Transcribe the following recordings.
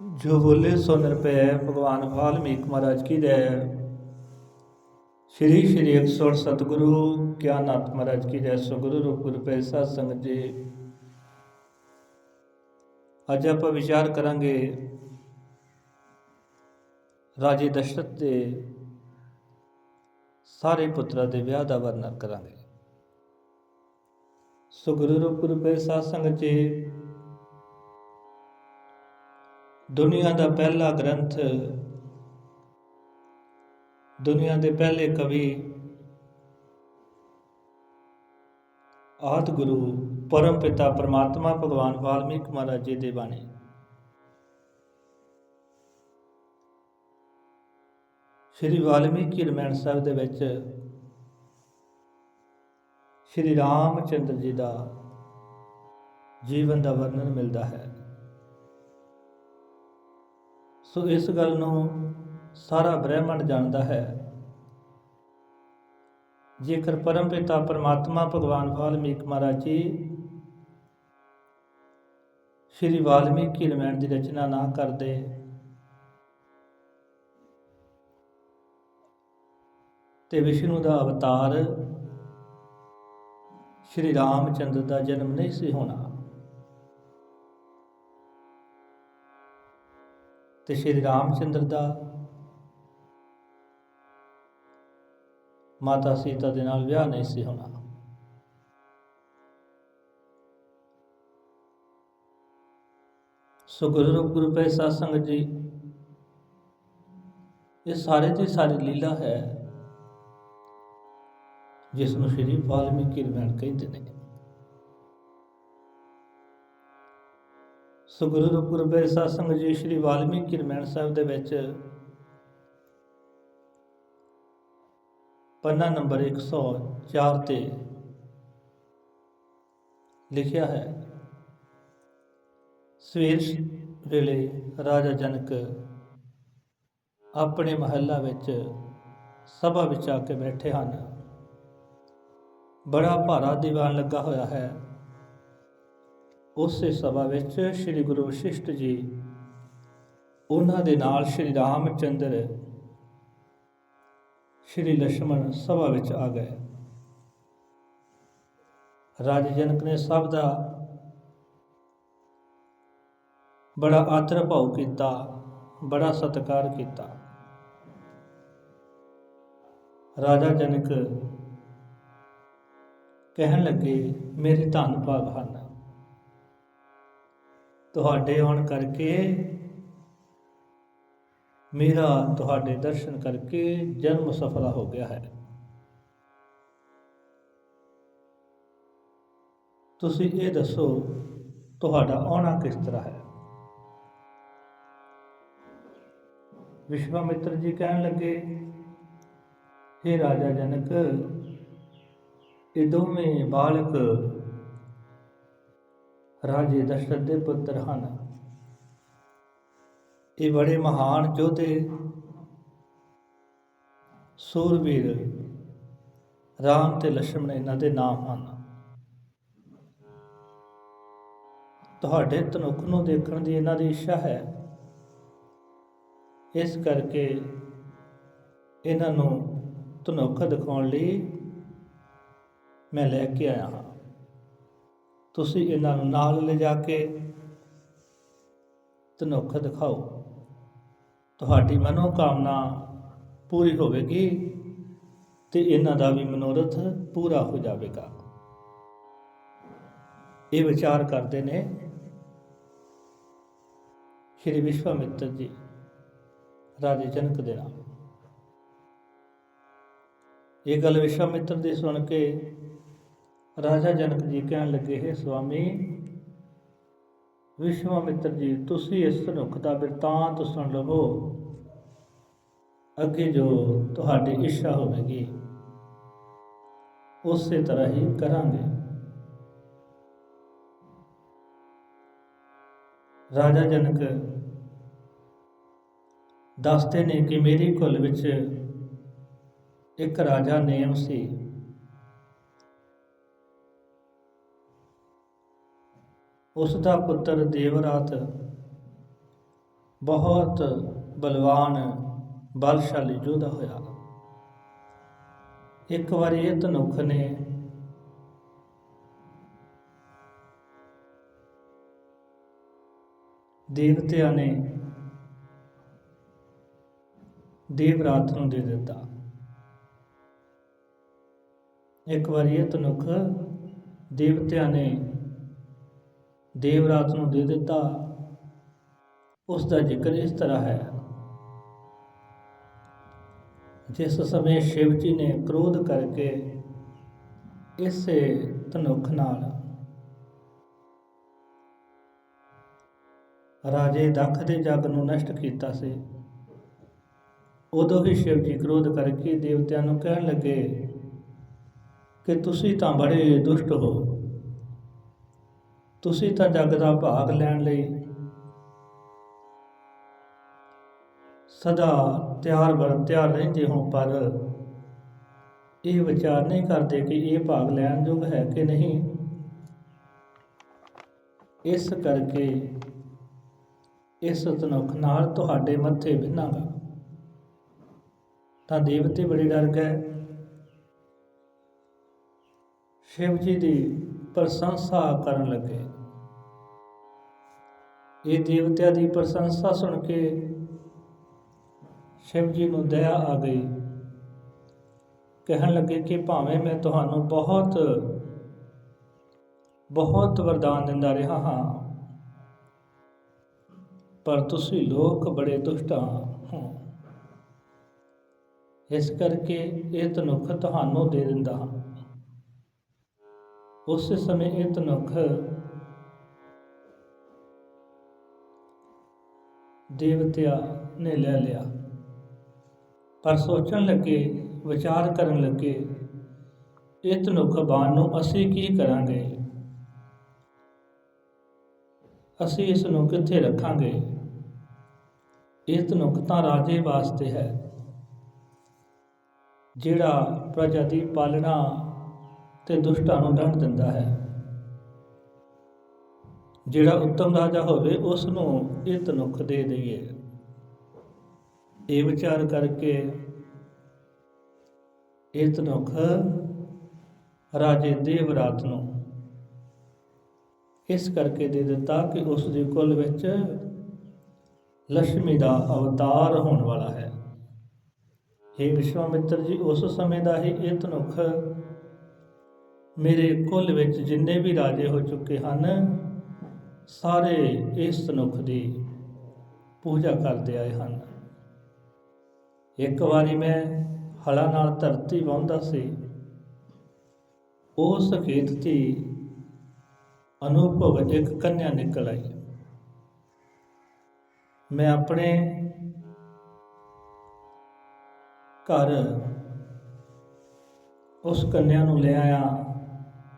ਜੋ ਬੋਲੇ ਸੋ ਨਿਰਭੈ ਭਗਵਾਨ ਵਾਲਮੀਕ ਮਹਾਰਾਜ ਕੀ ਜੈ ਸ਼੍ਰੀ ਸ਼੍ਰੀ ਅਕਸਰ ਸਤਿਗੁਰੂ ਗਿਆਨਨਾਥ ਮਹਾਰਾਜ ਕੀ ਜੈ ਸੋ ਗੁਰੂ ਰੂਪ ਗੁਰੂ ਪੈ ਸਾਧ ਸੰਗਤ ਜੀ ਅੱਜ ਆਪਾਂ ਵਿਚਾਰ ਕਰਾਂਗੇ ਰਾਜੇ ਦਸ਼ਰਥ ਦੇ ਸਾਰੇ ਪੁੱਤਰਾਂ ਦੇ ਵਿਆਹ ਦਾ ਵਰਣਨ ਕਰਾਂਗੇ ਸੋ ਗੁਰੂ ਰੂਪ ਗੁਰੂ ਪੈ ਸਾਧ ਸੰਗਤ ਜੀ ਦੁਨੀਆ ਦਾ ਪਹਿਲਾ ਗ੍ਰੰਥ। ਦੁਨੀਆ ਦੇ ਪਹਿਲੇ ਕਵੀ। ਆਦ ਗੁਰੂ, ਪਰਮ ਪਿਤਾ ਪਰਮਾਤਮਾ ਭਗਵਾਨ ਵਾਲਮੀਕ ਮਹਾਰਾਜ ਜੀ ਦੇ ਬਾਣੀ। ਸ਼੍ਰੀ ਵਾਲਮੀਕੀ ਰਮਾਇਣ ਸਾਹਿਬ ਦੇ ਵਿੱਚ ਸ਼੍ਰੀ ਰਾਮਚੰਦਰ ਜੀ ਦਾ ਜੀਵਨ ਦਾ ਵਰਣਨ ਮਿਲਦਾ ਹੈ। ਸੋ ਇਸ ਗੱਲ ਨੂੰ ਸਾਰਾ ਬ੍ਰਹਿਮੰਡ ਜਾਣਦਾ ਹੈ। ਜੇਕਰ ਪਰਮ ਪਿਤਾ ਪਰਮਾਤਮਾ ਭਗਵਾਨ ਵਾਲਮੀਕ ਮਹਾਰਾਜ ਜੀ ਸ਼੍ਰੀ ਵਾਲਮੀਕੀ ਰਮਾਇਣ ਦੀ ਰਚਨਾ ਨਾ ਕਰਦੇ, ਤੇ ਵਿਸ਼ਨੂੰ ਦਾ ਅਵਤਾਰ ਸ਼੍ਰੀ ਰਾਮਚੰਦਰ ਦਾ ਜਨਮ ਨਹੀਂ ਸੀ ਹੋਣਾ। ਤੇ ਸ਼੍ਰੀ ਰਾਮਚੰਦਰ ਦਾ ਮਾਤਾ ਸੀਤਾ ਦੇ ਨਾਲ ਵਿਆਹ ਨਹੀਂ ਸੀ ਹੋਣਾ। ਸੋ ਗੁਰੂ ਰੂਪ ਗੁਰੂ ਪੈ ਸਾਧ ਸੰਗਤ ਜੀ, ਇਹ ਸਾਰੇ ਦੀ ਸਾਰੀ ਲੀਲਾ ਹੈ, ਜਿਸ ਨੂੰ ਸ਼੍ਰੀ ਵਾਲਮੀਕੀ ਰਮਾਇਣ ਕਹਿੰਦੇ ਨੇ। ਸੋ ਗੁਰੂ ਰੂਪ ਗੁਰੂ ਪੈ ਜੀ, ਸ਼੍ਰੀ ਵਾਲਮੀਕੀ ਰਮਾਇਣ ਸਾਹਿਬ ਦੇ ਵਿੱਚ ਪੰਨਾ ਨੰਬਰ 104 ਤੇ ਲਿਖਿਆ ਹੈ, ਸਵੇਰ ਵੇਲੇ ਰਾਜਾ ਜਨਕ ਆਪਣੇ ਮਹੱਲਾ ਵਿੱਚ ਸਭਾ ਵਿੱਚ ਆ ਕੇ ਬੈਠੇ ਹਨ। ਬੜਾ ਭਾਰਾ ਦੀਵਾਨ ਲੱਗਾ ਹੋਇਆ ਹੈ। ਉਸੇ ਸਭਾ ਵਿੱਚ ਸ੍ਰੀ ਗੁਰੂ ਵਸ਼ਿਸ਼ਟ ਜੀ, ਉਹਨਾਂ ਦੇ ਨਾਲ ਸ੍ਰੀ ਰਾਮ ਚੰਦਰ ਸ੍ਰੀ ਲక్ష్మణ ਸਭਾ ਵਿੱਚ ਆ ਗਏ। ਰਾਜ ਜਨਕ ਨੇ ਸਭ ਦਾ ਬੜਾ ਆਦਰ ਭਾਉ ਕੀਤਾ, ਬੜਾ ਸਤਿਕਾਰ ਕੀਤਾ। ਰਾਜਾ ਜਨਕ ਕਹਿਣ ਲੱਗੇ, ਮੇਰੇ ਧੰਨ ਭਾਗ ਹਨ। ਤੁਹਾਡੇ ਆਉਣ ਕਰਕੇ, ਮੇਰਾ ਤੁਹਾਡੇ ਦਰਸ਼ਨ ਕਰਕੇ ਜਨਮ ਸਫਲਾ ਹੋ ਗਿਆ ਹੈ। ਤੁਸੀਂ ਇਹ ਦੱਸੋ, ਤੁਹਾਡਾ ਆਉਣਾ ਕਿਸ ਤਰ੍ਹਾਂ ਹੈ? ਵਿਸ਼ਵਾਮਿੱਤਰ ਜੀ ਕਹਿਣ ਲੱਗੇ हे ਰਾਜਾ ਜਨਕ, ਇਹ ਦੋਵੇਂ ਬਾਲਕ ਰਾਜੇ ਦਸ਼ਰਥ ਦੇ ਪੁੱਤਰ ਹਨ। ਇਹ ਬੜੇ ਮਹਾਨ ਯੋਧੇ ਸੂਰਵੀਰ ਰਾਮ ਤੇ ਲక్ష్మణ ਇਹਨਾਂ ਦੇ ਨਾਮ ਹਨ। ਤੁਹਾਡੇ ਤਨੁਕ ਨੂੰ ਦੇਖਣ ਦੀ ਇਹਨਾਂ ਦੀ ਇੱਛਾ ਹੈ। ਇਸ ਕਰਕੇ ਇਹਨਾਂ ਨੂੰ ਤਨੁਕ ਦਿਖਾਉਣ ਲਈ ਮੈਂ ਲੈ ਕੇ ਆਇਆ ਹਾਂ। ਤੁਸੀਂ ਇਹਨਾਂ ਨੂੰ ਨਾਲ ਲਿਜਾ ਕੇ ਤਨੁੱਖ ਦਿਖਾਓ। ਤੁਹਾਡੀ ਮਨੋ ਕਾਮਨਾ ਪੂਰੀ ਹੋਵੇਗੀ ਤੇ ਇਹਨਾਂ ਦਾ ਵੀ ਮਨੋਰਥ ਪੂਰਾ ਹੋ ਜਾਵੇਗਾ। ਇਹ ਵਿਚਾਰ ਕਰਦੇ ਨੇ ਸ਼੍ਰੀ ਵਿਸ਼ਵਾਮਿੱਤਰ ਜੀ, ਰਾਜੇ ਜਨਕ ਦੇ ਨਾਲ। ਇਹ ਗੱਲ ਵਿਸ਼ਵਾਮਿੱਤਰ ਦੀ ਸੁਣ ਕੇ ਰਾਜਾ ਜਨਕ ਜੀ ਕਹਿਣ ਲੱਗੇ, ਹੈ ਸੁਆਮੀ, ਵਿਸ਼ਵਾਮਿੱਤਰ ਜੀ, ਤੁਸੀਂ ਇਸ ਧਨੁਖ ਦਾ ਬਿਰਤਾਂਤ ਸੁਣ ਲਵੋ। ਅੱਗੇ ਜੋ ਤੁਹਾਡੀ ਇੱਛਾ ਹੋਵੇਗੀ, ਉਸੇ ਤਰ੍ਹਾਂ ਹੀ ਕਰਾਂਗੇ। ਰਾਜਾ ਜਨਕ ਦੱਸਦੇ ਨੇ ਕਿ ਮੇਰੀ ਕੁਲ ਵਿੱਚ ਇੱਕ ਰਾਜਾ ਨੇਮ ਸੀ। ਉਸ ਦਾ ਪੁੱਤਰ ਦੇਵਰਾਤ ਬਹੁਤ ਬਲਵਾਨ, ਬਲਸ਼ਾਲੀ ਯੋਧਾ ਹੋਇਆ। ਇੱਕ ਵਾਰੀ ਇਹ ਧਨੁਖ ਨੇ ਦੇਵਤਿਆਂ ਨੇ ਦੇਵਰਾਤ ਨੂੰ ਦੇ ਦਿੱਤਾ। ਇੱਕ ਵਾਰੀ ਇਹ ਧਨੁਖ ਦੇਵਤਿਆਂ ਨੇ ਦੇਵਰਾਤ ਨੂੰ ਦੇ ਦਿੱਤਾ। ਉਸ ਦਾ ਜ਼ਿਕਰ ਇਸ ਤਰ੍ਹਾਂ ਹੈ। ਜਿਸ ਸਮੇਂ ਸ਼ਿਵ ਜੀ ਨੇ ਕ੍ਰੋਧ ਕਰਕੇ ਇਸੇ ਧਨੁਖ ਨਾਲ ਰਾਜੇ ਦਖ ਦੇ ਜੱਗ ਨੂੰ ਨਸ਼ਟ ਕੀਤਾ ਸੀ, ਉਦੋਂ ਹੀ ਸ਼ਿਵ ਜੀ ਕ੍ਰੋਧ ਕਰਕੇ ਦੇਵਤਿਆਂ ਨੂੰ ਕਹਿਣ ਲੱਗੇ ਕਿ ਤੁਸੀਂ ਤਾਂ ਬੜੇ ਦੁਸ਼ਟ ਹੋ। ਤੁਸੀਂ ਤਾਂ ਜੱਗ ਦਾ ਭਾਗ ਲੈਣ ਲਈ ਸਦਾ ਤਿਆਰ ਬਰ ਤਿਆਰ ਰਹਿੰਦੇ ਹੋ, ਪਰ ਇਹ ਵਿਚਾਰ ਨਹੀਂ ਕਰਦੇ ਕਿ ਇਹ ਭਾਗ ਲੈਣ ਯੋਗ ਹੈ ਕਿ ਨਹੀਂ। ਇਸ ਕਰਕੇ ਇਸ ਤਨੁਖ ਨਾਲ ਤੁਹਾਡੇ ਮੱਥੇ ਬਿਨਾਗਾ। ਤਾਂ ਦੇਵਤੇ ਬੜੇ ਡਰ ਗਏ। ਸ਼ਿਵ ਜੀ ਦੀ ਪ੍ਰਸ਼ੰਸਾ ਕਰਨ ਲੱਗੇ। ਇਹ ਦੇਵਤਿਆਂ ਦੀ ਪ੍ਰਸ਼ੰਸਾ ਸੁਣ ਕੇ ਸ਼ਿਵ ਜੀ ਨੂੰ ਦਇਆ ਆ ਗਈ। ਕਹਿਣ ਲੱਗੇ ਕਿ ਭਾਵੇਂ ਮੈਂ ਤੁਹਾਨੂੰ ਬਹੁਤ ਬਹੁਤ ਵਰਦਾਨ ਦਿੰਦਾ ਰਿਹਾ ਹਾਂ, ਪਰ ਤੁਸੀਂ ਲੋਕ ਬੜੇ ਦੁਸ਼ਟ ਹੋ। ਇਸ ਕਰਕੇ ਇਹ ਤਨੁੱਖ ਤੁਹਾਨੂੰ ਦੇ ਦਿੰਦਾ ਹਾਂ। ਉਸ ਸਮੇਂ ਇਹ ਤਨੁੱਖ ਦੇਵਤਿਆਂ ਨੇ ਲੈ ਲਿਆ। ਪਰ ਸੋਚਣ ਲੱਗੇ, ਵਿਚਾਰ ਕਰਨ ਲੱਗੇ, ਇਹ ਤਨੁਖ ਬਾਣ ਨੂੰ ਅਸੀਂ ਕੀ ਕਰਾਂਗੇ? ਅਸੀਂ ਇਸ ਨੂੰ ਕਿੱਥੇ ਰੱਖਾਂਗੇ? ਇਹ ਤਨੁਖ ਤਾਂ ਰਾਜੇ ਵਾਸਤੇ ਹੈ, ਜਿਹੜਾ ਪ੍ਰਜਾ ਦੀ ਪਾਲਣਾ ਤੇ ਦੁਸ਼ਟਾਂ ਨੂੰ ਦੰਡ ਦਿੰਦਾ ਹੈ। ਜਿਹੜਾ ਉੱਤਮ ਰਾਜਾ ਹੋਵੇ ਉਸ ਨੂੰ ਇਹ ਤਨੁਖ ਦੇ ਦਈਏ। ਇਹ ਵਿਚਾਰ ਕਰਕੇ ਇਹ ਤਨੁਖ ਰਾਜੇ ਦੇਵਰਾਤ ਨੂੰ ਇਸ ਕਰਕੇ ਦੇ ਦਿੱਤਾ ਕਿ ਉਸ ਦੇ ਕੁਲ ਵਿੱਚ ਲక్ష్ਮੀ ਦਾ ਅਵਤਾਰ ਹੋਣ ਵਾਲਾ ਹੈ। ਇਹ ਵਿਸ਼ਵਾਮਿੱਤਰ ਜੀ, ਉਸ ਸਮੇਂ ਦਾ ਹੀ ਇਹ ਤਨੁਖ ਮੇਰੇ ਕੁਲ ਵਿੱਚ ਜਿੰਨੇ ਵੀ ਰਾਜੇ ਹੋ ਚੁੱਕੇ ਹਨ ਸਾਰੇ ਇਸ ਮਨੁੱਖ ਦੀ ਪੂਜਾ ਕਰਦੇ ਆਏ ਹਨ। ਇੱਕ ਵਾਰੀ ਮੈਂ ਹਲਾ ਨਾਲ ਧਰਤੀ ਵਾਹੁੰਦਾ ਸੀ। ਉਸ ਖੇਤ ਦੀ ਅਨੁਭਵ ਇੱਕ ਕੰਨਿਆ ਨਿਕਲ ਆਈ। ਮੈਂ ਆਪਣੇ ਘਰ ਉਸ ਕੰਨਿਆ ਨੂੰ ਲੈ ਆਇਆ।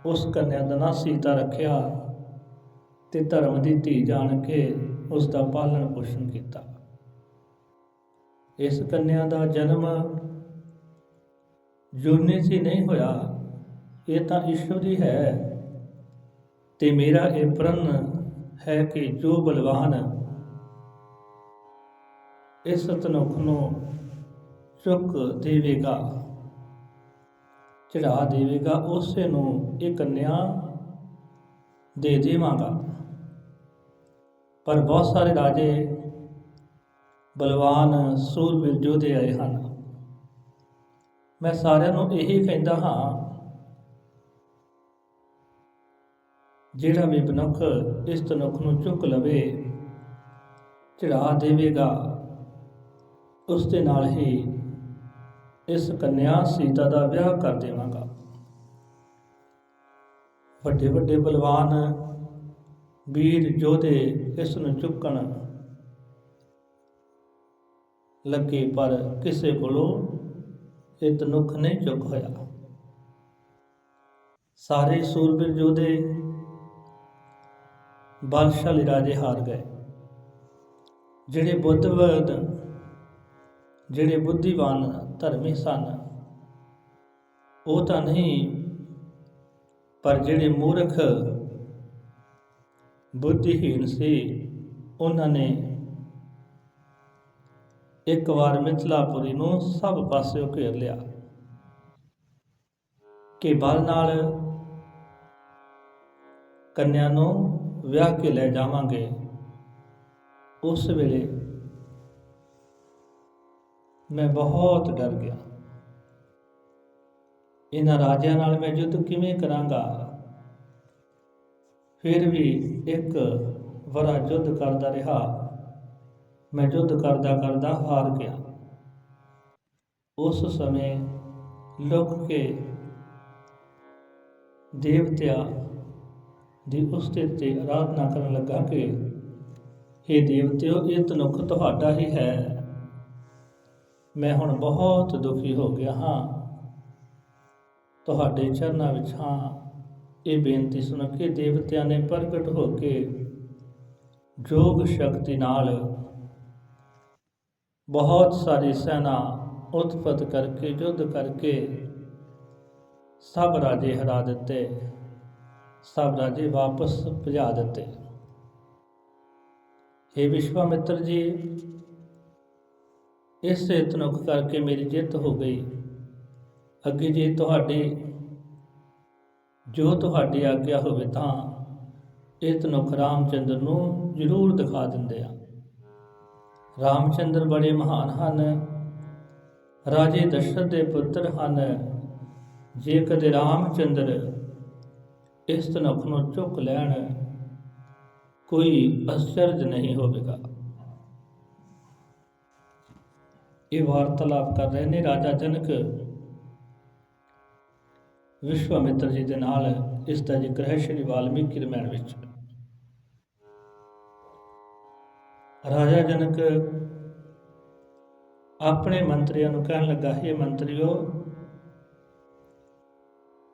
ਉਸ ਕੰਨਿਆ ਦਾ ਨਾਂ ਸੀਤਾ ਰੱਖਿਆ। ਤੇ ਧਰਮ ਦੀ ਧੀ ਜਾਣ ਕੇ ਉਸ ਦਾ ਪਾਲਣ ਪੋਸ਼ਣ ਕੀਤਾ। ਇਸ ਕੰਨਿਆ ਦਾ ਜਨਮ ਜੁਰਨੇ ਸੀ ਨਹੀਂ ਹੋਇਆ, ਇਹ ਤਾਂ ਈਸ਼ਵਰ ਦੀ ਹੈ। ਤੇ ਮੇਰਾ ਇਹ ਪ੍ਰਣ ਹੈ ਕਿ ਜੋ ਬਲਵਾਨ ਇਸ ਤਨੁਖ ਨੂੰ ਚੁੱਕ ਦੇਵੇਗਾ ਚੜਾ ਦੇਵੇਗਾ, ਉਸੇ ਨੂੰ ਇਹ ਕੰਨਿਆ ਦੇ ਦੇਵਾਂਗਾ। ਪਰ ਬਹੁਤ ਸਾਰੇ ਰਾਜੇ ਬਲਵਾਨ ਸੂਰਬੀਰ ਯੋਧੇ ਆਏ ਹਨ। ਮੈਂ ਸਾਰਿਆਂ ਨੂੰ ਇਹੀ ਕਹਿੰਦਾ ਹਾਂ, ਜਿਹੜਾ ਵੀ ਬਨੁੱਖ ਇਸ ਤਨੁਖ ਨੂੰ ਚੁੱਕ ਲਵੇ, ਚੜਾ ਦੇਵੇਗਾ। ਉਸ ਦੇ ਨਾਲ ਹੀ ਇਸ ਕੰਨਿਆ ਸੀਤਾ ਦਾ ਵਿਆਹ ਕਰ ਦੇਵਾਂਗਾ। ਵੱਡੇ ਵੱਡੇ ਬਲਵਾਨ ਵੀਰ ਜੋਧੇ ਇਸ ਨੂੰ ਚੁੱਕਣ ਲੱਗੇ, ਪਰ ਕਿਸੇ ਕੋਲੋਂ ਇਹ ਤਨੁਖ ਨਹੀਂ ਚੁੱਕ ਹੋਇਆ। ਸਾਰੇ ਸੂਰਬੀਰ ਯੋਧੇ ਬਲਸ਼ਾਲੀ ਰਾਜੇ ਹਾਰ ਗਏ। ਜਿਹੜੇ ਬੁੱਧਵਦ ਜਿਹੜੇ ਬੁੱਧੀਵਾਨ ਧਰਮੀ ਸਨ, ਉਹ ਤਾਂ ਨਹੀਂ, ਪਰ ਜਿਹੜੇ ਮੂਰਖ ਬੁੱਧੀਹੀਨ ਸੀ। ਉਹਨਾਂ ਨੇ ਇੱਕ ਵਾਰ ਮਿਥਿਲਾਪੁਰੀ ਨੂੰ ਸਭ ਪਾਸਿਓਂ ਘੇਰ ਲਿਆ ਕਿ ਬਲ ਨਾਲ ਕੰਨਿਆ ਨੂੰ ਵਿਆਹ ਕੇ ਲੈ ਜਾਵਾਂਗੇ। ਉਸ ਵੇਲੇ ਮੈਂ ਬਹੁਤ ਡਰ ਗਿਆ। ਇਹਨਾਂ ਰਾਜਿਆਂ ਨਾਲ ਮੈਂ ਯੁੱਧ ਕਿਵੇਂ ਕਰਾਂਗਾ? ਫਿਰ ਵੀ ਇੱਕ ਵਰਾ ਯੁੱਧ ਕਰਦਾ ਰਿਹਾ। ਮੈਂ ਯੁੱਧ ਕਰਦਾ ਕਰਦਾ ਹਾਰ ਗਿਆ। ਉਸ ਸਮੇਂ ਲੁਕ ਕੇ ਦੇਵਤਿਆਂ ਦੀ ਉਸਤੇ ਤੇ ਆਰਾਧਨਾ ਕਰਨ ਲੱਗਾ ਕਿ हे ਦੇਵਤਿਓ, ਇਹ ਤਨੁਖ ਤੁਹਾਡਾ ਹੀ ਹੈ। ਮੈਂ ਹੁਣ ਬਹੁਤ ਦੁਖੀ ਹੋ ਗਿਆ ਹਾਂ। ਤੁਹਾਡੇ ਚਰਨਾਂ ਵਿੱਚ ਹਾਂ। ਇਹ ਬੇਨਤੀ ਸੁਣ ਕੇ ਦੇਵਤਿਆਂ ਨੇ ਪ੍ਰਗਟ ਹੋ ਕੇ ਜੋਗ ਸ਼ਕਤੀ ਨਾਲ ਬਹੁਤ ਸਾਰੀ ਸੈਨਾ ਉਤਪਤ ਕਰਕੇ, ਯੁੱਧ ਕਰਕੇ ਸਭ ਰਾਜੇ ਹਰਾ ਦਿੱਤੇ, ਸਭ ਰਾਜੇ ਵਾਪਸ ਭਜਾ ਦਿੱਤੇ। हे ਵਿਸ਼ਵਾਮਿੱਤਰ ਜੀ, ਇਸ ਤਨੁਖ ਕਰਕੇ ਮੇਰੀ ਜਿੱਤ ਹੋ ਗਈ। ਅੱਗੇ ਜੇ ਤੁਹਾਡੀ ਜੋ ਤੁਹਾਡੀ ਆਗਿਆ ਹੋਵੇ ਤਾਂ ਇਹ ਤਨੁਖ ਰਾਮਚੰਦਰ ਨੂੰ ਜ਼ਰੂਰ ਦਿਖਾ ਦਿੰਦੇ ਆ। ਰਾਮਚੰਦਰ ਬੜੇ ਮਹਾਨ ਹਨ, ਰਾਜੇ ਦਸ਼ਰਥ ਦੇ ਪੁੱਤਰ ਹਨ। ਜੇ ਕਦੇ ਰਾਮਚੰਦਰ ਇਸ ਤਨੁਖ ਨੂੰ ਚੁੱਕ ਲੈਣ, ਕੋਈ ਅਸਰਜ ਨਹੀਂ ਹੋਵੇਗਾ। ਇਹ ਵਾਰਤਾਲਾਪ ਕਰ ਰਹੇ ਨੇ ਰਾਜਾ ਜਨਕ। ਵਿਸ਼ਵਾਮਿੱਤਰ ਜੀ ਦੇ ਨਾਲ ਇਸ ਦਾ ਜ਼ਿਕਰ ਹੈ ਸ਼੍ਰੀ ਵਾਲਮੀਕਿ ਰਮਾਇਣ ਵਿੱਚ। ਰਾਜਾ ਜਨਕ ਆਪਣੇ ਮੰਤਰੀਆਂ ਨੂੰ ਕਹਿਣ ਲੱਗਾ, ਹੈ ਮੰਤਰੀਓ,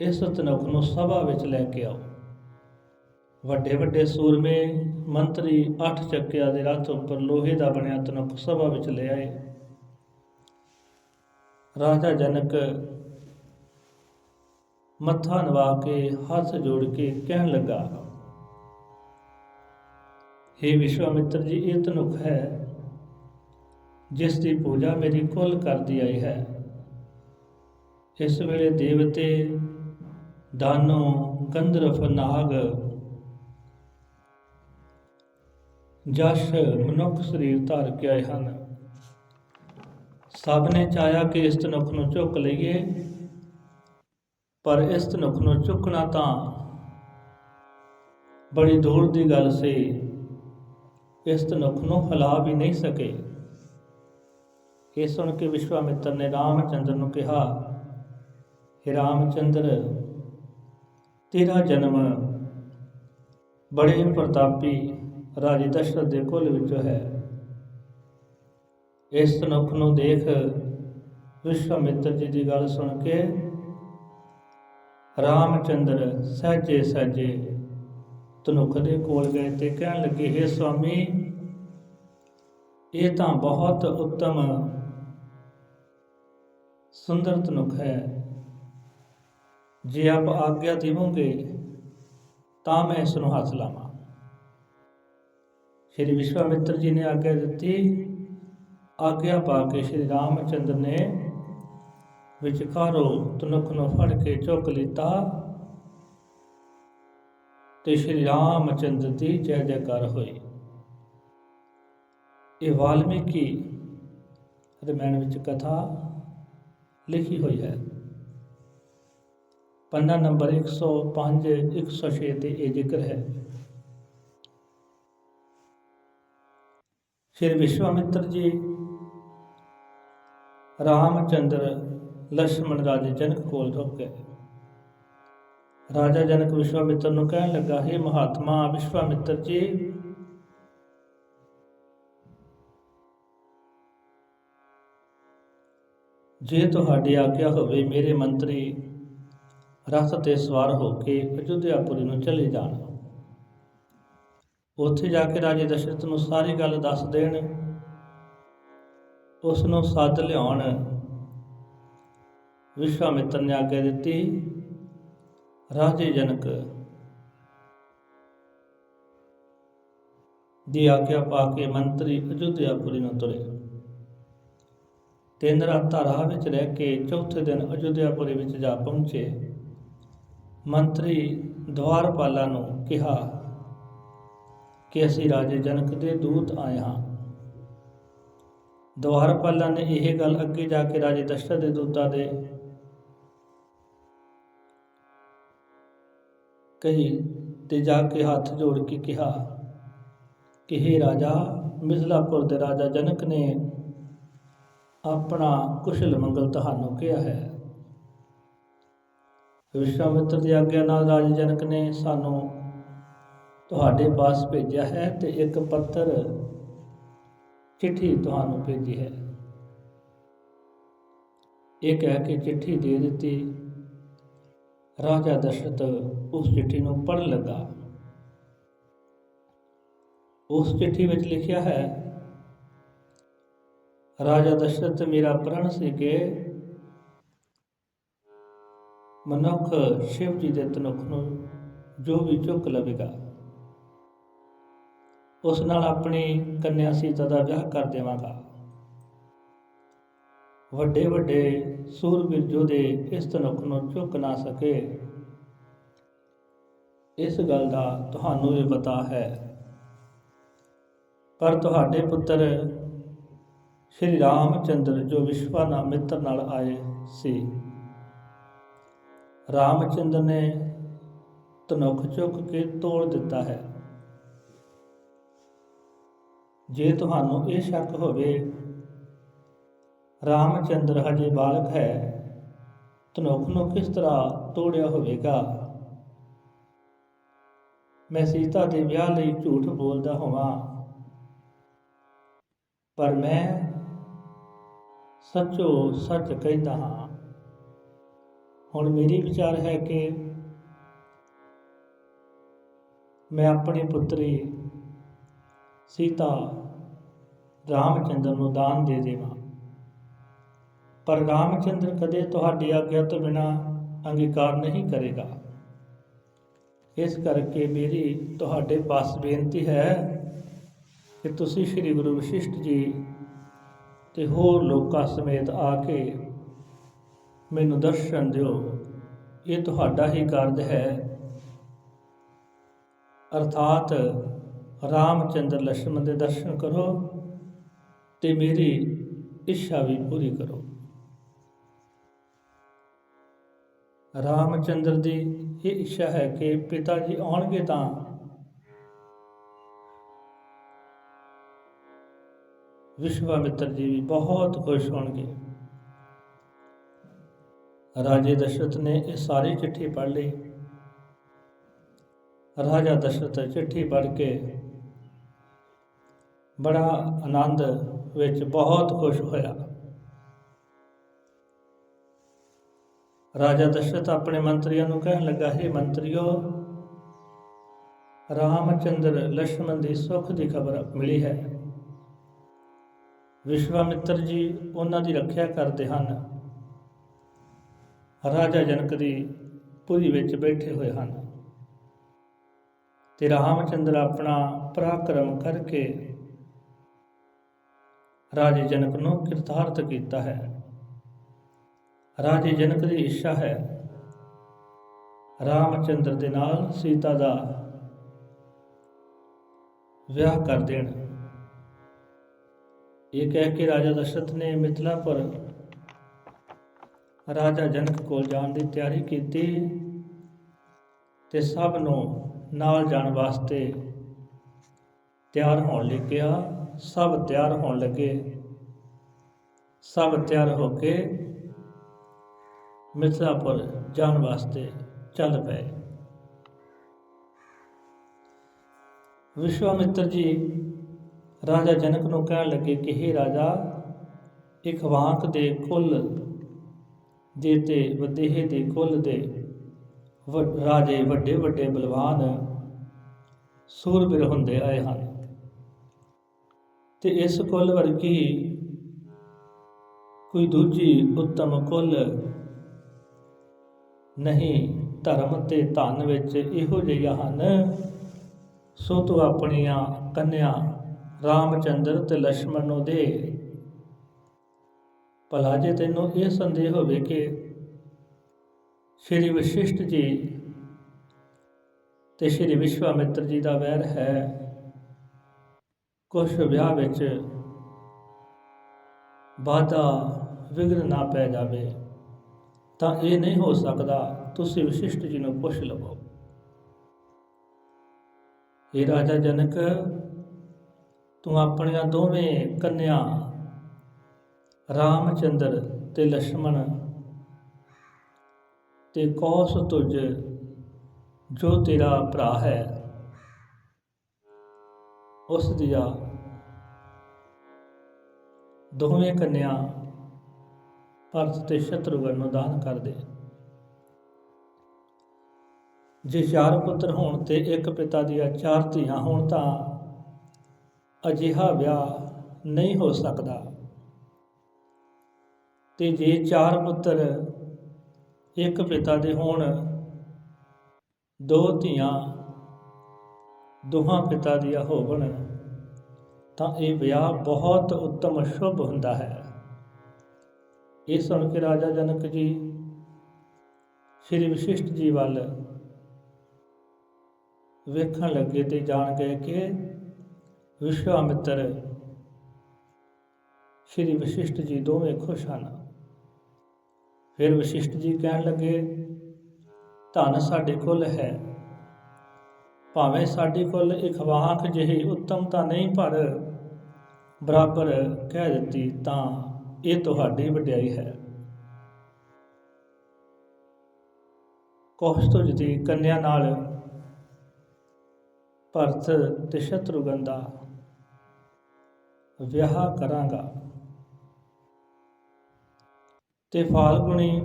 ਇਸ ਤਨੁਖ ਨੂੰ ਸਭਾ ਵਿੱਚ ਲੈ ਕੇ ਆਓ। ਵੱਡੇ ਵੱਡੇ ਸੂਰਮੇ ਮੰਤਰੀ ਅੱਠ ਚੱਕਿਆਂ ਦੇ ਰਥ ਉੱਪਰ ਲੋਹੇ ਦਾ ਬਣਿਆ ਤਨੁਖ ਸਭਾ ਵਿੱਚ ਲੈ ਆਏ। ਰਾਜਾ ਜਨਕ ਮੱਥਾ ਨਵਾ ਕੇ, ਹੱਥ ਜੋੜ ਕੇ ਕਹਿਣ ਲੱਗਾ हे ਵਿਸ਼ਵਾਮਿੱਤਰ ਜੀ, ਇਹ ਤਨੁਖ ਹੈ, ਜਿਸ ਦੀ ਪੂਜਾ ਮੇਰੀ ਕੁੱਲ ਕਰਦੀ ਆਈ ਹੈ। ਇਸ ਵੇਲੇ ਦੇਵਤੇ, ਦਾਨੋ, ਗੰਧਰਵ, ਨਾਗ, ਜਸ਼, ਮਨੁੱਖ ਸਰੀਰ ਧਾਰ ਕੇ ਆਏ ਹਨ। ਸਭ ਨੇ ਚਾਹਿਆ ਕਿ ਇਸ ਤਨੁਖ ਨੂੰ ਚੁੱਕ ਲਈਏ। ਪਰ ਇਸ ਤਨੁਖ ਨੂੰ ਚੁੱਕਣਾ ਤਾਂ ਬੜੀ ਦੂਰ ਦੀ ਗੱਲ ਸੀ ਇਸ ਤਨੁਖ ਨੂੰ ਹਿਲਾ ਵੀ ਨਹੀਂ ਸਕੇ ਇਹ ਸੁਣ ਕੇ ਵਿਸ਼ਵਾਮਿੱਤਰ ਨੇ ਰਾਮਚੰਦਰ ਨੂੰ ਕਿਹਾ हे ਰਾਮਚੰਦਰ ਤੇਰਾ ਜਨਮ ਬੜੇ ਪ੍ਰਤਾਪੀ ਰਾਜੇ ਦਸ਼ਰਥ ਦੇ ਕੁਲ ਵਿੱਚੋਂ ਹੈ ਇਸ ਤਨੁਖ ਨੂੰ ਦੇਖ ਵਿਸ਼ਵਾਮਿੱਤਰ ਜੀ ਦੀ ਗੱਲ ਸੁਣ ਕੇ ਰਾਮਚੰਦਰ ਸਹਜੇ ਸਹਜੇ ਤਨੁਖ ਦੇ ਕੋਲ ਗਏ ਤੇ ਕਹਿਣ ਲੱਗੇ हे ਸੁਆਮੀ ਇਹ ਤਾਂ ਬਹੁਤ ਉੱਤਮ ਸੁੰਦਰ ਤਨੁਖ ਹੈ ਜੇ ਆਪ ਆਗਿਆ ਦੇਵੋਗੇ ਤਾਂ ਮੈਂ ਇਸ ਨੂੰ ਹੱਥ ਲਾਵਾਂ ਸ਼੍ਰੀ ਵਿਸ਼ਵਾਮਿੱਤਰ ਜੀ ਨੇ ਆਗਿਆ ਦਿੱਤੀ ਆਗਿਆ ਪਾ ਕੇ ਸ਼੍ਰੀ ਰਾਮਚੰਦਰ ਨੇ ਵਿਚਕਾਰੋ ਤਨੁਖ ਨੂੰ ਫੜ ਕੇ ਚੁੱਕ ਲਿੱਤਾ ਤੇ ਸ਼੍ਰੀ ਰਾਮ ਚੰਦਰ ਦੀ ਜੈ ਜੈਕਾਰ ਹੋਈ। ਇਹ ਵਾਲਮੀਕੀ ਰਮਾਇਣ ਵਿੱਚ ਕਥਾ ਲਿਖੀ ਹੋਈ ਹੈ। ਪੰਨਾ ਨੰਬਰ 105 106 ਤੇ ਇਹ ਜ਼ਿਕਰ ਹੈ। ਸ਼੍ਰੀ ਵਿਸ਼ਵਾਮਿੱਤਰ ਜੀ, ਰਾਮਚੰਦਰ ਲక్ష్మణ ਰਾਜੇ ਜਨਕ ਕੋਲ ਰੁਕ ਗਏ ਰਾਜਾ ਜਨਕ ਵਿਸ਼ਵਾਮਿੱਤਰ ਨੂੰ ਕਹਿਣ ਲੱਗਾ, ਹੈ ਮਹਾਤਮਾ, ਵਿਸ਼ਵਾਮਿੱਤਰ ਜੀ, ਜੇ ਤੁਹਾਡੀ ਆਗਿਆ ਹੋਵੇ, ਮੇਰੇ ਮੰਤਰੀ ਰਥ ਤੇ ਸਵਾਰ ਹੋ ਕੇ ਅਯੁੱਧਿਆਪੁਰੀ ਨੂੰ ਚਲੇ ਜਾਣ। ਉੱਥੇ ਜਾ ਕੇ ਰਾਜੇ ਦਸ਼ਰਥ ਨੂੰ ਸਾਰੀ ਗੱਲ ਦੱਸ ਦੇਣ ਉਸ ਨੂੰ ਸੱਦ ਲਿਆਉਣ ਵਿਸ਼ਵਾਮਿੱਤਰ ਨੇ ਆਗਿਆ ਦਿੱਤੀ ਰਾਜੇ ਜਨਕ ਦੀ ਆਗਿਆ ਪਾ ਕੇ ਮੰਤਰੀ ਅਯੁੱਧਿਆਪੁਰੀ ਨੂੰ ਤੁਰੇ। ਤਿੰਨ ਰਾਤਾਂ ਰਾਹ ਵਿੱਚ ਰਹਿ ਕੇ ਚੌਥੇ ਦਿਨ ਅਯੁੱਧਿਆਪੁਰੀ ਵਿੱਚ ਜਾ ਪਹੁੰਚੇ। ਮੰਤਰੀ ਦਵਾਰਪਾਲਾਂ ਨੂੰ ਕਿਹਾ ਕਿ ਅਸੀਂ ਰਾਜੇ ਜਨਕ ਦੇ ਦੂਤ ਆਏ ਹਾਂ। ਦਵਾਰਪਾਲਾਂ ਨੇ ਇਹ ਗੱਲ ਅੱਗੇ ਜਾ ਕੇ ਰਾਜੇ ਦਸ਼ਰਥ ਦੇ ਦੂਤਾਂ ਦੇ ਕਹੀ ਤੇ ਜਾ ਕੇ ਹੱਥ ਜੋੜ ਕੇ ਕਿਹਾ ਕਿ हे ਰਾਜਾ ਮਿਥਿਲਾਪੁਰ ਦੇ ਰਾਜਾ ਜਨਕ ਨੇ ਆਪਣਾ ਕੁਸ਼ਲ ਮੰਗਲ ਤੁਹਾਨੂੰ ਕਿਹਾ ਹੈ। ਵਿਸ਼ਵਾਮਿੱਤਰ ਦੀ ਆਗਿਆ ਨਾਲ ਰਾਜਾ ਜਨਕ ਨੇ ਸਾਨੂੰ ਤੁਹਾਡੇ ਪਾਸ ਭੇਜਿਆ ਹੈ ਤੇ ਇੱਕ ਪੱਤਰ, ਚਿੱਠੀ ਤੁਹਾਨੂੰ ਭੇਜੀ ਹੈ। ਇਹ ਕਹਿ ਕੇ ਚਿੱਠੀ ਦੇ ਦਿੱਤੀ। ਰਾਜਾ ਦਸ਼ਰਥ ਉਸ ਚਿੱਠੀ ਨੂੰ ਪੜ੍ਹਨ ਲੱਗਾ। ਉਸ ਚਿੱਠੀ ਵਿੱਚ ਲਿਖਿਆ ਹੈ, ਰਾਜਾ ਦਸ਼ਰਥ ਮੇਰਾ ਪ੍ਰਣ ਸੀ ਕਿ ਮਨੁੱਖ ਸ਼ਿਵ ਜੀ ਦੇ ਤਨੁਖ ਨੂੰ ਜੋ ਵੀ ਚੁੱਕ ਲਵੇਗਾ, ਉਸ ਨਾਲ ਆਪਣੀ ਕੰਨਿਆ ਸੀਤਾ ਦਾ ਵਿਆਹ ਕਰ ਦੇਵਾਂਗਾ। ਵੱਡੇ ਵੱਡੇ ਸੂਰਬੀਰ ਦੇ ਇਸ ਤਨੁਖ ਨੂੰ ਚੁੱਕ ਨਾ ਸਕੇ। ਇਸ ਗੱਲ ਦਾ ਤੁਹਾਨੂੰ ਵੀ ਪਤਾ ਹੈ। ਪਰ ਤੁਹਾਡੇ ਪੁੱਤਰ ਸ਼੍ਰੀ ਰਾਮਚੰਦਰ ਜੋ ਵਿਸ਼ਵਾਨਾ ਮਿੱਤਰ ਨਾਲ ਆਏ ਸੀ। ਰਾਮਚੰਦਰ ਨੇ ਤਨੁਖ ਚੁੱਕ ਕੇ ਤੋੜ ਦਿੱਤਾ ਹੈ। ਜੇ ਤੁਹਾਨੂੰ ਇਹ ਸ਼ੱਕ ਹੋਵੇ ਰਾਮਚੰਦਰ ਹਜੇ ਬਾਲਕ ਹੈ। ਤਨੁਖ ਨੂੰ ਕਿਸ ਤਰ੍ਹਾਂ ਤੋੜਿਆ ਹੋਵੇਗਾ? ਮੈਂ ਸੀਤਾ ਦੇ ਵਿਆਹ ਲਈ ਝੂਠ ਬੋਲਦਾ ਹੋਵਾਂ। ਪਰ ਮੈਂ ਸੱਚੋ ਸੱਚ ਕਹਿੰਦਾ ਹਾਂ। ਹੁਣ ਮੇਰੀ ਵਿਚਾਰ ਹੈ ਕਿ ਮੈਂ ਆਪਣੀ ਪੁੱਤਰੀ ਸੀਤਾ ਰਾਮਚੰਦਰ ਨੂੰ ਦਾਨ ਦੇ ਦੇਵਾਂ। ਪਰ ਰਾਮਚੰਦਰ ਕਦੇ ਤੁਹਾਡੀ ਆਗਿਆ ਤੋਂ ਬਿਨਾ ਅੰਗੀਕਾਰ ਨਹੀਂ ਕਰੇਗਾ। ਇਸ ਕਰਕੇ ਮੇਰੀ ਤੁਹਾਡੇ ਪਾਸ ਬੇਨਤੀ ਹੈ ਕਿ ਤੁਸੀਂ ਸ੍ਰੀ ਗੁਰੂ ਵਸ਼ਿਸ਼ਟ ਜੀ ਤੇ ਹੋਰ ਲੋਕਾਂ ਸਮੇਤ ਆ ਕੇ ਮੈਨੂੰ ਦਰਸ਼ਨ ਦਿਓ। ਇਹ ਤੁਹਾਡਾ ਹੀ ਕਾਰਜ ਹੈ। ਅਰਥਾਤ ਰਾਮਚੰਦਰ ਲక్ష్ਮਣ ਦੇ ਦਰਸ਼ਨ ਕਰੋ ਤੇ ਮੇਰੀ ਇੱਛਾ ਵੀ ਪੂਰੀ ਕਰੋ। ਰਾਮਚੰਦਰ ਦੀ ਇਹ ਇੱਛਾ ਹੈ ਕਿ ਪਿਤਾ ਜੀ ਆਉਣਗੇ ਤਾਂ। ਵਿਸ਼ਵਾਮਿੱਤਰ ਜੀ ਵੀ ਬਹੁਤ ਖੁਸ਼ ਹੋਣਗੇ। ਰਾਜੇ ਦਸ਼ਰਥ ਨੇ ਇਹ ਸਾਰੀ ਚਿੱਠੀ ਪੜ੍ਹ ਲਈ। ਰਾਜਾ ਦਸ਼ਰਥ ਚਿੱਠੀ ਪੜ੍ਹ ਕੇ ਬੜਾ ਆਨੰਦ ਵਿੱਚ ਬਹੁਤ ਖੁਸ਼ ਹੋਇਆ। ਰਾਜਾ ਦਸ਼ਰਥ ਆਪਣੇ ਮੰਤਰੀਆਂ ਨੂੰ ਕਹਿਣ ਲੱਗਾ, ਹੈ ਮੰਤਰੀਓ, ਰਾਮਚੰਦਰ ਲక్ష్మణ ਦੀ ਸੁੱਖ ਦੀ ਖਬਰ ਮਿਲੀ ਹੈ। ਵਿਸ਼ਵਾਮਿੱਤਰ ਜੀ ਉਹਨਾਂ ਦੀ ਰੱਖਿਆ ਕਰਦੇ ਹਨ। ਰਾਜਾ ਜਨਕ ਦੀ ਪੁਰੀ ਵਿੱਚ ਬੈਠੇ ਹੋਏ ਹਨ ਤੇ ਰਾਮਚੰਦਰ ਆਪਣਾ ਪਰਾਕਰਮ ਕਰਕੇ ਰਾਜੇ ਜਨਕ ਨੂੰ ਕਿਰਤਾਰਥ ਕੀਤਾ ਹੈ। ਰਾਜੇ ਜਨਕ ਦੀ ਇੱਛਾ ਹੈ। ਰਾਮਚੰਦਰ ਦੇ ਨਾਲ ਸੀਤਾ ਦਾ ਵਿਆਹ ਕਰ ਦੇਣ। ਇਹ ਕਹਿ ਕੇ ਰਾਜਾ ਦਸ਼ਰਥ ਨੇ ਮਿਥਲਾਪੁਰ ਰਾਜਾ ਜਨਕ ਕੋਲ ਜਾਣ ਦੀ ਤਿਆਰੀ ਕੀਤੀ ਤੇ ਸਭ ਨੂੰ ਨਾਲ ਜਾਣ ਵਾਸਤੇ ਤਿਆਰ ਹੋਣ ਲਈ ਕਿਹਾ। ਸਭ ਤਿਆਰ ਹੋਣ ਲੱਗੇ। ਸਭ ਤਿਆਰ ਹੋ ਕੇ ਮਿਥਿਲਾਪੁਰ ਜਾਣ ਵਾਸਤੇ ਚੱਲ ਪਏ। ਵਿਸ਼ਵਾਮਿੱਤਰ ਜੀ ਰਾਜਾ ਜਨਕ ਨੂੰ ਕਹਿਣ ਲੱਗੇ ਕਿ हे ਰਾਜਾ, ਇੱਕ ਵਾਂਕ ਦੇ ਕੁੱਲ ਦੇ ਤੇ ਵਧੇਹੇ ਦੇ ਕੁੱਲ ਦੇ ਰਾਜੇ ਵੱਡੇ ਵੱਡੇ ਬਲਵਾਨ ਸੂਰਬੀਰ ਹੁੰਦੇ ਆਏ ਹਨ। ਤੇ ਇਸ ਕੁੱਲ ਵਰਗੀ ਕੋਈ ਦੂਜੀ ਉੱਤਮ ਕੁੱਲ ਨਹੀਂ, ਧਰਮ ਤੇ ਧਨ ਵਿੱਚ ਇਹੋ ਜਿਹੀਆਂ ਹਨ। ਸੋ ਤੂੰ ਆਪਣੀਆਂ ਕੰਨਿਆ ਰਾਮਚੰਦਰ ਤੇ ਲక్ష్మణ ਨੂੰ ਦੇ। ਭਲਾ ਜੇ ਤੈਨੂੰ ਇਹ ਸੰਦੇਹ ਹੋਵੇ ਕਿ ਸ਼੍ਰੀ ਵਿਸ਼ਿਸ਼ਟ ਜੀ ਤੇ ਸ਼੍ਰੀ ਵਿਸ਼ਵਾਮਿਤਰ ਜੀ ਦਾ ਵੈਰ ਹੈ, ਕੁਛ ਵਿਆਹ ਵਿੱਚ ਬਾਧਾ ਵਿਗਨ ਨਾ ਪੈ ਜਾਵੇ। ਤਾਂ ਇਹ ਨਹੀਂ ਹੋ ਸਕਦਾ ਤੁਸੀਂ ਵਿਸ਼ਿਸ਼ਟ ਜੀ ਨੂੰ ਪੁੱਛ ਲਵੋ। ਇਹ ਰਾਜਾ ਜਨਕ, ਤੂੰ ਆਪਣੀਆਂ ਦੋਵੇਂ ਕੰਨਿਆ, ਰਾਮਚੰਦਰ ਤੇ ਲక్ష్మణ ਤੇ ਕੌਸ ਤੁਜ, ਜੋ ਤੇਰਾ ਭਰਾ ਹੈ। ਉਸ ਦੀਆਂ ਦੋਵੇਂ ਕੰਨਿਆ ਭਰਤ ਤੇ ਸ਼ਤਰੁਘਨ ਨੂੰ ਦਾਨ ਕਰ ਦੇ ਜੇ ਚਾਰ ਪੁੱਤਰ ਹੋਣ ਤੇ ਇੱਕ ਪਿਤਾ ਦੀਆਂ ਚਾਰ ਧੀਆਂ ਹੋਣ ਤਾਂ ਅਜਿਹਾ ਵਿਆਹ ਨਹੀਂ ਹੋ ਸਕਦਾ। ਤੇ ਜੇ ਚਾਰ ਪੁੱਤਰ ਇੱਕ ਪਿਤਾ ਦੇ ਹੋਣ, ਦੋ ਧੀਆਂ ਦੋਹਾਂ ਪਿਤਾ ਦੀਆਂ ਹੋਵਣ, ਤਾਂ ਇਹ ਵਿਆਹ ਬਹੁਤ ਉੱਤਮ ਸ਼ੁਭ ਹੁੰਦਾ ਹੈ। ਇਹ ਸੁਣ ਕੇ ਰਾਜਾ ਜਨਕ ਜੀ, ਸ਼੍ਰੀ ਵਿਸ਼ਿਸ਼ਟ ਜੀ ਵੱਲ ਵੇਖਣ ਲੱਗੇ ਤੇ ਜਾਣ ਗਏ ਕਿ ਵਿਸ਼ਵਾਮਿੱਤਰ ਸ਼੍ਰੀ ਵਸ਼ਿਸ਼ਟ ਜੀ ਦੋਵੇਂ ਖੁਸ਼ ਹਨ। ਫਿਰ ਵਿਸ਼ਿਸ਼ਟ ਜੀ ਕਹਿਣ ਲੱਗੇ, ਧਨ ਸਾਡੇ ਕੋਲ ਹੈ। ਭਾਵੇਂ ਸਾਡੇ ਕੋਲ ਇੱਕ ਜਿਹੀ ਉੱਤਮ ਤਾਂ ਨਹੀਂ, ਪਰ ਬਰਾਬਰ ਕਹਿ ਦਿੱਤੀ ਤਾਂ ਇਹ ਤੁਹਾਡੀ ਵਡਿਆਈ ਹੈ। ਕੌਸ਼ਤੁਜ ਦੀ ਕੰਨਿਆ ਨਾਲ ਭਰਤ ਤੇ ਸ਼ਤਰੁਗਨ ਦਾ ਵਿਆਹ ਕਰਾਂਗਾ। ਤੇ ਫਾਲਗੁਣੀ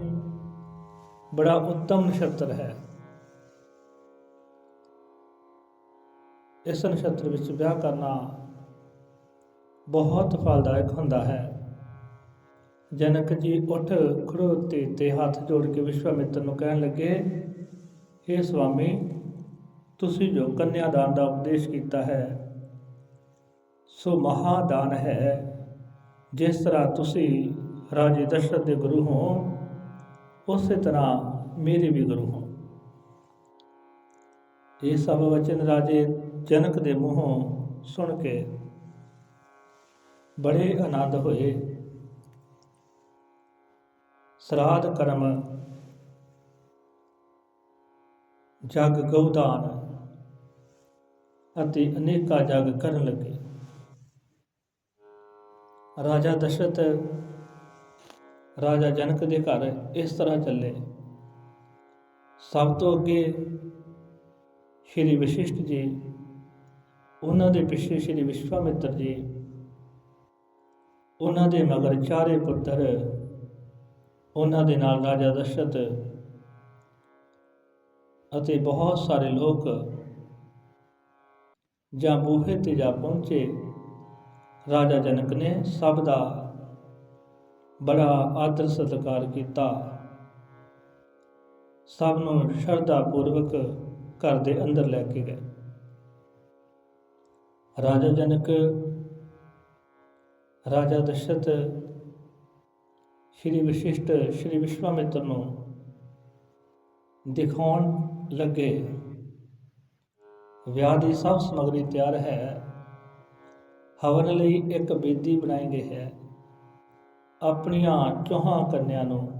ਬੜਾ ਉੱਤਮ ਨਛੱਤਰ ਹੈ। ਇਸ ਨਛੱਤਰ ਵਿੱਚ ਵਿਆਹ ਕਰਨਾ ਬਹੁਤ ਫਲਦਾਇਕ ਹੁੰਦਾ ਹੈ। ਜਨਕ ਜੀ ਉੱਠ ਖੜੋਤੇ ਤੇ ਹੱਥ ਜੋੜ ਕੇ ਵਿਸ਼ਵਾਮਿੱਤਰ ਨੂੰ ਕਹਿਣ ਲੱਗੇ हे ਸੁਆਮੀ, ਤੁਸੀਂ ਜੋ ਕੰਨਿਆਦਾਨ ਦਾ ਉਪਦੇਸ਼ ਕੀਤਾ ਹੈ, ਸੋ ਮਹਾਦਾਨ ਹੈ। ਜਿਸ ਤਰ੍ਹਾਂ ਤੁਸੀਂ ਰਾਜੇ ਦਸ਼ਰਥ ਦੇ ਗੁਰੂ ਹੋ, ਉਸੇ ਤਰ੍ਹਾਂ ਮੇਰੇ ਵੀ ਗੁਰੂ ਹੋ। ਇਹ ਸਭ ਵਚਨ ਰਾਜੇ ਜਨਕ ਦੇ ਮੂੰਹੋਂ ਸੁਣ ਕੇ ਬੜੇ ਆਨੰਦ ਹੋਏ। ਸਰਾਧ ਕਰਮ ਜਗ ਗਉਦਾਨ ਅਤੇ ਅਨੇਕਾਂ ਜਗ ਕਰਨ ਲੱਗੇ। ਰਾਜਾ ਦਸ਼ਰਥ ਰਾਜਾ ਜਨਕ ਦੇ ਘਰ ਇਸ ਤਰ੍ਹਾਂ ਚੱਲੇ। ਸਭ ਤੋਂ ਅੱਗੇ ਸ਼੍ਰੀ ਵਿਸ਼ਿਸ਼ਟ ਜੀ, ਉਹਨਾਂ ਦੇ ਪਿੱਛੇ ਸ਼੍ਰੀ ਵਿਸ਼ਵਾਮਿੱਤਰ ਜੀ, ਉਹਨਾਂ ਦੇ ਮਗਰ ਚਾਰੇ ਪੁੱਤਰ ਉਹਨਾਂ ਦੇ ਨਾਲ ਰਾਜਾ ਦਸ਼ਰਥ ਅਤੇ ਬਹੁਤ ਸਾਰੇ ਲੋਕ ਜਾਂ ਬੂਹੇ ਤੇ ਜਾ ਪਹੁੰਚੇ। ਰਾਜਾ ਜਨਕ ਨੇ ਸਭ ਦਾ ਬੜਾ ਆਦਰ ਸਤਿਕਾਰ ਕੀਤਾ। ਸਭ ਨੂੰ ਸ਼ਰਧਾ ਪੂਰਵਕ ਘਰ ਦੇ ਅੰਦਰ ਲੈ ਕੇ ਗਏ। ਰਾਜਾ ਜਨਕ, ਰਾਜਾ ਦਸ਼ਰਥ ਸ਼੍ਰੀ ਵਿਸ਼ਿਸ਼ਟ ਸ਼੍ਰੀ ਵਿਸ਼ਵਾਮਿੱਤਰ ਨੂੰ ਦਿਖਾਉਣ ਲੱਗੇ। ਵਿਆਹ ਦੀ ਸਭ ਸਮਗਰੀ ਤਿਆਰ ਹੈ। ਹਵਨ ਲਈ ਇੱਕ ਬੇਦੀ ਬਣਾਈ ਗਈ ਹੈ। ਆਪਣੀਆਂ ਚੌਹਾਂ ਕੰਨਿਆਂ ਨੂੰ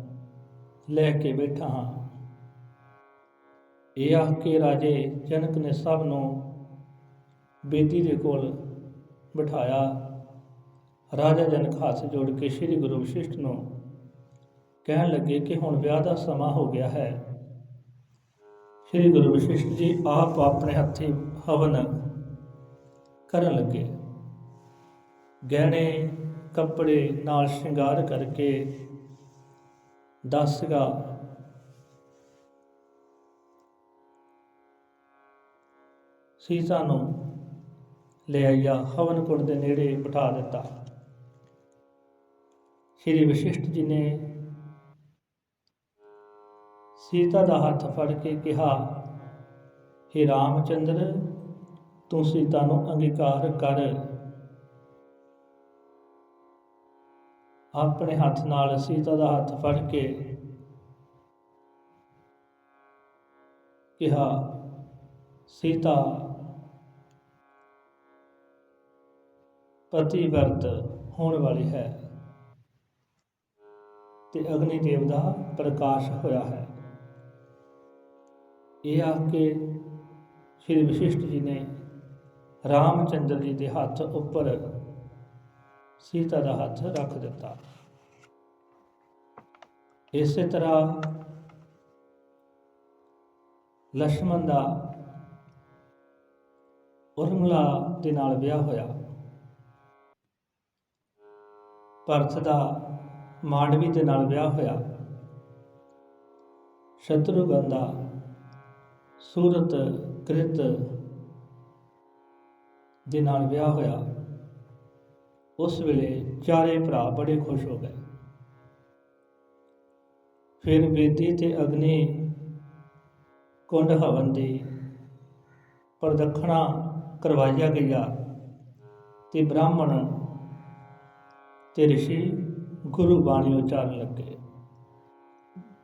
ਲੈ ਕੇ ਬੈਠਾ ਹਾਂ। ਇਹ ਆਖ ਕੇ ਰਾਜੇ ਜਨਕ ਨੇ ਸਭ ਨੂੰ ਬੇਦੀ ਦੇ ਕੋਲ ਬਿਠਾਇਆ। ਰਾਜਾ ਜਨਕ ਹੱਥ ਜੋੜ ਕੇ ਸ੍ਰੀ ਗੁਰੂ ਵਸ਼ਿਸ਼ਠ ਨੂੰ ਕਹਿਣ ਲੱਗੇ ਕਿ ਹੁਣ ਵਿਆਹ ਦਾ ਸਮਾਂ ਹੋ ਗਿਆ ਹੈ। ਸ੍ਰੀ ਗੁਰੂ ਵਸ਼ਿਸ਼ਠ ਜੀ ਆਪ ਆਪਣੇ ਹੱਥੀ ਹਵਨ ਕਰਨ ਲੱਗੇ। ਗਹਿਣੇ, ਕੱਪੜੇ ਨਾਲ ਸ਼ਿੰਗਾਰ ਕਰਕੇ ਦਸਗਾ ਸੀਤਾ ਨੂੰ ਲੈ ਆਇਆ ਹਵਨ ਕੁੰਡ ਦੇ ਨੇੜੇ ਬਿਠਾ ਦਿੱਤਾ। ਸ਼੍ਰੀ ਵਿਸ਼ਿਸ਼ਟ ਜੀ ਨੇ ਸੀਤਾ ਦਾ ਹੱਥ ਫੜ ਕੇ ਕਿਹਾ हे ਰਾਮਚੰਦਰ, ਤੂੰ ਸੀਤਾ ਨੂੰ ਅੰਗੀਕਾਰ ਕਰ। ਆਪਣੇ ਹੱਥ ਨਾਲ ਸੀਤਾ ਦਾ ਹੱਥ ਫੜ ਕੇ ਕਿਹਾ, ਸੀਤਾ ਪਤੀਵਰਤ ਹੋਣ ਵਾਲੀ ਹੈ ਤੇ ਅਗਨੀ ਦੇਵ ਦਾ ਪ੍ਰਕਾਸ਼ ਹੋਇਆ ਹੈ। ਇਹ ਆਖ ਕੇ ਸ੍ਰੀ ਵਿਸ਼ਿਸ਼ਟ ਜੀ ਨੇ ਰਾਮ ਚੰਦਰ ਜੀ ਦੇ ਹੱਥ ਉੱਪਰ ਸੀਤਾ ਦਾ ਹੱਥ ਰੱਖ ਦਿੱਤਾ। ਇਸੇ ਤਰ੍ਹਾਂ ਲక్ష్మణ ਦਾ ਉਰਮਲਾ ਦੇ ਨਾਲ ਵਿਆਹ ਹੋਇਆ। ਭਰਤ ਦਾ ਮਾਡਵੀ ਦੇ ਨਾਲ ਵਿਆਹ ਹੋਇਆ। ਸ਼ਤਰੂਗਨ ਦਾ ਸੂਰਤ, ਕ੍ਰਿਤ ਦੇ ਨਾਲ ਵਿਆਹ ਹੋਇਆ। ਉਸ ਵੇਲੇ ਚਾਰੇ ਭਰਾ ਬੜੇ ਖੁਸ਼ ਹੋ ਗਏ। ਫਿਰ ਬੇਦੀ ਤੇ ਅਗਨੀ ਕੁੰਡ ਹਵਨ ਦੀ ਪ੍ਰਦਖਣਾ ਕਰਵਾਇਆ ਗਿਆ ਤੇ ਬ੍ਰਾਹਮਣ ਤੇ ਰਿਸ਼ੀ ਗੁਰੂ ਬਾਣੀ ਉਚਾਰਨ ਲੱਗੇ।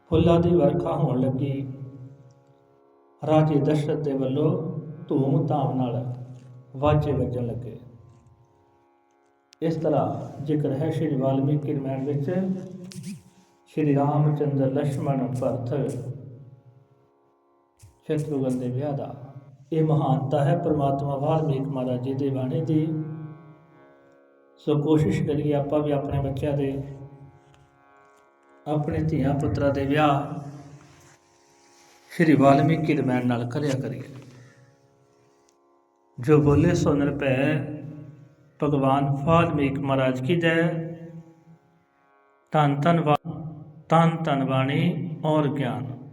ਫੁੱਲਾਂ ਦੀ ਵਰਖਾ ਹੋਣ ਲੱਗੀ। ਰਾਜੇ ਦਸ਼ਰਥ ਦੇ ਵੱਲੋਂ ਧੂਮ-ਧਾਮ ਨਾਲ ਵਾਜੇ ਵੱਜਣ ਲੱਗੇ। ਇਸ ਤਰ੍ਹਾਂ ਜ਼ਿਕਰ ਹੈ ਸ਼੍ਰੀ ਵਾਲਮੀਕਿ ਰਾਮਾਇਣ ਵਿੱਚ, ਸ਼੍ਰੀ ਰਾਮ ਚੰਦਰ ਲక్ష్మణ ਪਰਥ ਸ਼ਤਰੂਗਨ ਦੇ ਵਿਆਹ ਦਾ। ਇਹ ਮਹਾਨਤਾ ਹੈ ਪ੍ਰਮਾਤਮਾ ਵਾਲਮੀਕ ਮਹਾਰਾਜ ਜੀ ਦੇ ਬਾਣੇ ਦੀ। ਸੋ ਕੋਸ਼ਿਸ਼ ਕਰੀਏ ਆਪਾਂ ਵੀ ਆਪਣੇ ਬੱਚਿਆਂ ਦੇ, ਆਪਣੇ ਧੀਆ ਪੁੱਤਰਾ ਦੇ ਵਿਆਹ ਸ਼੍ਰੀ ਵਾਲਮੀਕੀ ਰਾਮਾਇਣ ਨਾਲ ਕਰਿਆ ਕਰੀਏ। ਜੋ ਬੋਲੇ ਸੋ ਨਿਰਭੈ ਭਗਵਾਨ ਵਾਲਮੀਕ ਮਹਾਰਾਜ ਕੀ ਜੈ। ਤਨ ਤਨ ਵਾ- ਤਨ ਤਨ ਬਾਣੀ ਔਰ ਗਿਆਨ।